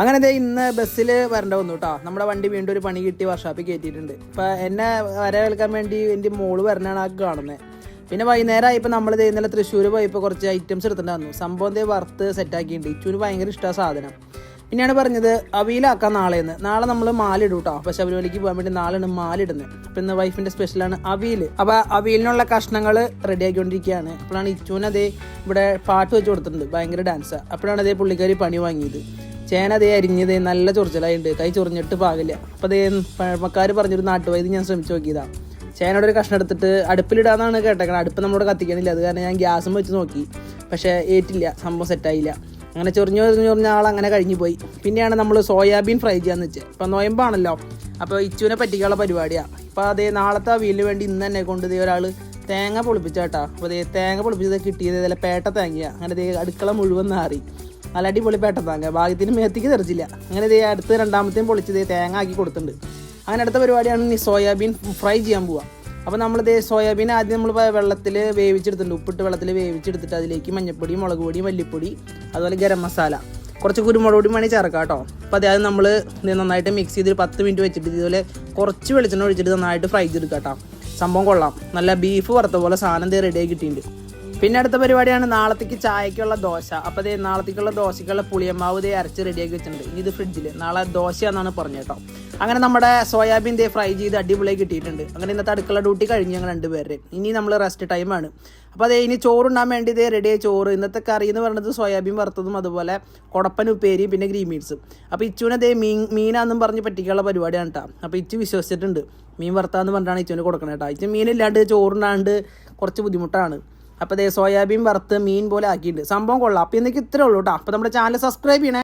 അങ്ങനെ ദേ ഇന്ന് ബസ്സിൽ വരേണ്ട വന്നു കേട്ടോ നമ്മുടെ വണ്ടി വീണ്ടും ഒരു പണി കിട്ടി വർഷാപ്പിൽ കയറ്റിയിട്ടുണ്ട് ഇപ്പം എന്നെ വരെ കേൾക്കാൻ വേണ്ടി എന്റെ മോൾ വരണാണ് ആ കാണുന്നത് പിന്നെ വൈകുന്നേരം ആയപ്പോൾ നമ്മൾ ഇന്നലെ തൃശ്ശൂർ പോയപ്പോൾ കുറച്ച് ഐറ്റംസ് എടുത്തിട്ട് വന്നു. സംഭവം ദേ വറുത്ത് സെറ്റാക്കിയിട്ടുണ്ട് ഇച്ചൂര് ഭയങ്കര ഇഷ്ടമാണ് സാധനം. പിന്നെയാണ് പറഞ്ഞത് അവിയിലാക്കാം നാളെയെന്ന് നാളെ നമ്മൾ മാലിടും കേട്ടോ അപ്പോൾ ശബരിമലയ്ക്ക് പോകാൻ വേണ്ടി നാളെയാണ് മാലിടുന്നത് അപ്പം ഇന്ന് വൈഫിന്റെ സ്പെഷ്യലാണ് അവിയിൽ അപ്പോൾ അവിയലിനുള്ള കഷ്ണങ്ങൾ റെഡി ആക്കിക്കൊണ്ടിരിക്കുകയാണ്. അപ്പോഴാണ് ഇച്ചൂനതേ ഇവിടെ പാട്ട് വെച്ച് കൊടുത്തിട്ടുണ്ട്. ഭയങ്കര ഡാൻസാണ് അപ്പോഴാണ് അതേ പുള്ളിക്കാരി പണി വാങ്ങിയത്. ചേന അതേ അരിഞ്ഞത് നല്ല ചൊറിച്ചിലായിട്ടുണ്ട് കൈ ചൊറിഞ്ഞിട്ട് പാകില്ല. അപ്പോൾ അതേ പഴമക്കാർ പറഞ്ഞൊരു നാട്ടുവൈദ്യം ഞാൻ ശ്രമിച്ചു നോക്കിയതാണ് ചേനയുടെ ഒരു കഷ്ണം എടുത്തിട്ട് അടുപ്പിലിടാന്നാണ് കേട്ടേക്കണം അടുപ്പ് നമ്മളോട് കത്തിക്കണില്ല. അത് കാരണം ഞാൻ ഗ്യാസും വെച്ച് നോക്കി. പക്ഷേ ഏറ്റില്ല. സംഭവം സെറ്റായില്ല. അങ്ങനെ ചൊറിഞ്ഞു ചൊറിഞ്ഞു ചൊറിഞ്ഞ ആൾ അങ്ങനെ കഴിഞ്ഞു പോയി. പിന്നെയാണ് നമ്മൾ സോയാബീൻ ഫ്രൈ ചെയ്യാന്ന് വെച്ചത് ഇപ്പം നോയമ്പാണല്ലോ. അപ്പോൾ ഇച്ചുവിനെ പറ്റിക്കാനുള്ള പരിപാടിയാണ് അപ്പോൾ അതേ നാളത്തെ വീലിന് വേണ്ടി ഇന്ന് തന്നെ കൊണ്ട് ഇതേ ഒരാൾ തേങ്ങ പൊളിപ്പിച്ചാട്ടാ. അപ്പോൾ അതേ തേങ്ങ പൊളിപ്പിച്ചത് കിട്ടിയത് ഇതേ പേട്ട തേങ്ങയാണ് അങ്ങനെ ദേ അടുക്കള മുഴുവൻ നാറി. നല്ല അടിപൊളി പേട്ടത്താങ്ക ഭാഗ്യത്തിന് മേത്തേക്ക് തെറിച്ചില്ല. അങ്ങനെ ഇതേ അടുത്ത് രണ്ടാമത്തെയും പൊളിച്ചത് തേങ്ങ ആക്കി കൊടുത്തിട്ടുണ്ട്. അങ്ങനെ അടുത്ത പരിപാടിയാണ് ഇനി സോയാബീൻ ഫ്രൈ ചെയ്യാൻ പോവുക അപ്പോൾ നമ്മളിത് സോയാബീൻ ആദ്യം നമ്മൾ വെള്ളത്തിൽ വേവിച്ചെടുത്തിട്ടുണ്ട്. ഉപ്പിട്ട് വെള്ളത്തിൽ വേവിച്ചെടുത്തിട്ട് അതിലേക്ക് മഞ്ഞപ്പൊടി മുളക് പൊടി മല്ലിപ്പൊടി അതുപോലെ ഗരം മസാല. കുറച്ച് കുരുമുളക് പൊടി വേണമെങ്കിൽ ചേർക്കാം കേട്ടോ. അപ്പോൾ അതായത് നമ്മൾ നന്നായിട്ട് മിക്സ് ചെയ്ത് പത്ത് മിനിറ്റ് വെച്ചിട്ട് ഇതുപോലെ കുറച്ച് വെളിച്ചെണ്ണ ഒഴിച്ചിട്ട് നന്നായിട്ട് ഫ്രൈ ചെയ്തെടുക്കാം കേട്ടോ. സംഭവം കൊള്ളാം. നല്ല ബീഫ് വറുത്ത പോലെ സാധനം റെഡിയായി കിട്ടിയിട്ടുണ്ട്. പിന്നെ അടുത്ത പരിപാടിയാണ് നാളത്തേക്ക് ചായക്കുള്ള ദോശ. അപ്പോൾ ദേ നാളത്തേക്കുള്ള ദോശക്കുള്ള പുളിയമ്മാവ് ദേ അരച്ച് റെഡിയാക്കി വെച്ചിട്ടുണ്ട്. ഇനി ഇത് ഫ്രിഡ്ജിൽ നാളെ ദോശയാണെന്നാണ് പറഞ്ഞത് കേട്ടോ. അങ്ങനെ നമ്മുടെ സോയാബീൻ ദേ ഫ്രൈ ചെയ്ത് അടിപൊളിയായി കിട്ടിയിട്ടുണ്ട്. അങ്ങനെ ഇന്നത്തെ അടുക്കള ഡ്യൂട്ടി കഴിഞ്ഞ് ഞങ്ങൾ രണ്ടുപേരുടെ ഇനി നമ്മൾ റെസ്റ്റ് ടൈമാണ് അപ്പോൾ അതേ ഇനി ചോറ് ചോറുണ്ടാൻ വേണ്ടി ഇതേ റെഡി ചോറ്. ഇന്നത്തെ കറി എന്ന് പറയുന്നത് സോയാബീൻ വറുത്തതും അതുപോലെ കുടപ്പൻ ഉപ്പേരിയും പിന്നെ ഗ്രീൻ മീൻസും അപ്പോൾ ഇച്ചുവിനതേ മീൻ മീനാന്നും പറഞ്ഞ് പറ്റിക്കാനുള്ള പരിപാടിയാണ് കേട്ടോ അപ്പോൾ ഇച്ചു വിശ്വസിച്ചിട്ടുണ്ട്. മീൻ വറുത്താന്ന് പറഞ്ഞിട്ടാണ് ഇച്ചുവിന് കൊടുക്കണേ കേട്ടോ ഇച്ചു മീനില്ലാണ്ട് ചോറുണ്ടാണ്ട് കുറച്ച് ബുദ്ധിമുട്ടാണ്. അപ്പോൾ ദേ സോയാബീൻ വറുത്ത് മീൻ പോലെ ആക്കിയിട്ടുണ്ട്. സംഭവം കൊള്ളാം. അപ്പോൾ ഇന്നേക്ക് ഇത്രേ ഉള്ളൂ കേട്ടോ അപ്പോൾ നമ്മുടെ ചാനൽ സബ്സ്ക്രൈബ് ചെയ്യണേ.